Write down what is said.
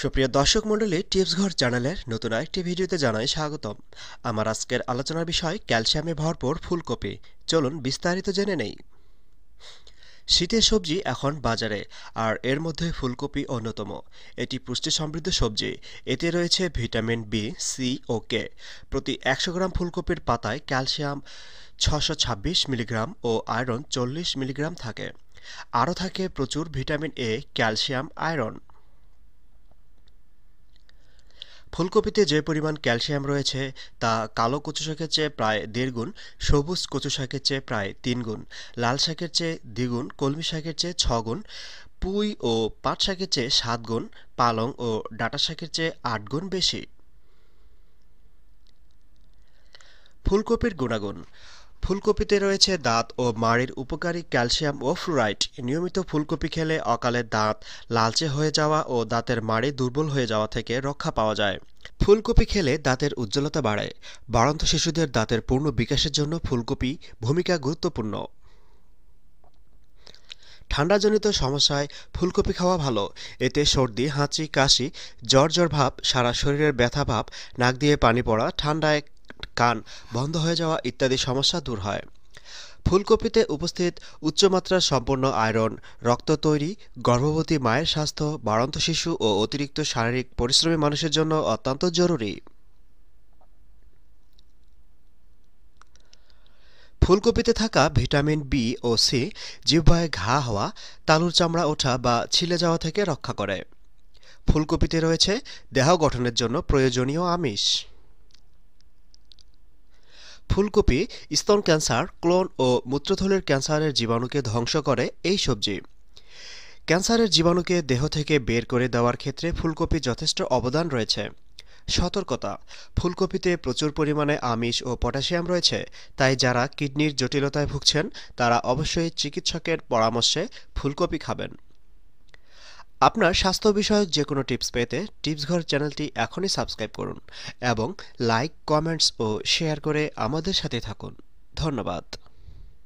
সুপ্রিয় দর্শক মণ্ডলী, টিপস ঘর চ্যানেলের নতুন একটি ভিডিওতে জানাই স্বাগতম। আমার আজকের আলোচনার বিষয়, ক্যালসিয়ামে ভরপুর ফুলকপি। চলুন বিস্তারিত জেনে নেই। শীতের সবজি এখন বাজারে, আর এর মধ্যে ফুলকপি অন্যতম। এটি পুষ্টি সমৃদ্ধ সবজি। এতে রয়েছে ভিটামিন বি, সি ও কে। প্রতি একশো গ্রাম ফুলকপির পাতায় ক্যালসিয়াম ছশো মিলিগ্রাম ও আয়রন চল্লিশ মিলিগ্রাম থাকে। আরও থাকে প্রচুর ভিটামিন এ, ক্যালসিয়াম, আয়রন। ফুলকপিতে যে পরিমাণ ক্যালসিয়াম রয়েছে, তা কালো কচু শাকের চেয়ে প্রায় দেড় গুণ, সবুজ কচু শাকের চেয়ে প্রায় তিন গুণ, লাল শাকের চেয়ে দ্বিগুণ, কলমি শাকের চেয়ে ছ গুণ, পুঁই ও পাট শাকের চেয়ে সাত গুণ, পালং ও ডাটা শাকের চেয়ে আট গুণ বেশি। ফুলকপির গুণাগুণ ফুলকপিতে রয়েছে দাঁত ও মাড়ির উপকারী ক্যালসিয়াম ও ফ্লুরাইড। নিয়মিত ফুলকপি খেলে অকালে দাঁত লালচে হয়ে যাওয়া ও দাঁতের মাড়ি দুর্বল হয়ে যাওয়া থেকে রক্ষা পাওয়া যায়। ফুলকপি খেলে দাঁতের উজ্জ্বলতা বাড়ে বাড়ন্ত শিশুদের দাঁতের পূর্ণ বিকাশের জন্য ফুলকপি ভূমিকা গুরুত্বপূর্ণ। ঠান্ডাজনিত সমস্যায় ফুলকপি খাওয়া ভালো। এতে সর্দি, হাঁচি, কাশি, জ্বর জ্বর ভাব, সারা শরীরের ব্যথা ভাব, নাক দিয়ে পানি পড়া, ঠান্ডায় কান বন্ধ হয়ে যাওয়া ইত্যাদি সমস্যা দূর হয়। ফুলকপিতে উপস্থিত উচ্চমাত্রার সম্পূর্ণ আয়রন, রক্ত তৈরি, গর্ভবতী মায়ের স্বাস্থ্য, বাড়ন্ত শিশু ও অতিরিক্ত শারীরিক পরিশ্রমী মানুষের জন্য অত্যন্ত জরুরি। ফুলকপিতে থাকা ভিটামিন বি ও সি জিহ্বায় ঘা হওয়া, তালুর চামড়া ওঠা বা ছিলে যাওয়া থেকে রক্ষা করে। ফুলকপিতে রয়েছে দেহ গঠনের জন্য প্রয়োজনীয় আমিষ। ফুলকপি, স্তন ক্যান্সার, ক্লোন ও মূত্রথলির ক্যান্সারের জীবাণুকে ধ্বংস করে এই সবজি। ক্যান্সারের জীবাণুকে দেহ থেকে বের করে দেওয়ার ক্ষেত্রে ফুলকপি যথেষ্ট অবদান রয়েছে। সতর্কতা, ফুলকপিতে প্রচুর পরিমাণে আমিষ ও পটাশিয়াম রয়েছে, তাই যারা কিডনির জটিলতায় ভুগছেন, তারা অবশ্যই চিকিৎসকের পরামর্শে ফুলকপি খাবেন। আপনার স্বাস্থ্য বিষয়ক যে কোনো টিপস পেতে টিপস ঘর চ্যানেলটি এখনই সাবস্ক্রাইব করুন এবং লাইক, কমেন্টস ও শেয়ার করে আমাদের সাথে থাকুন। ধন্যবাদ।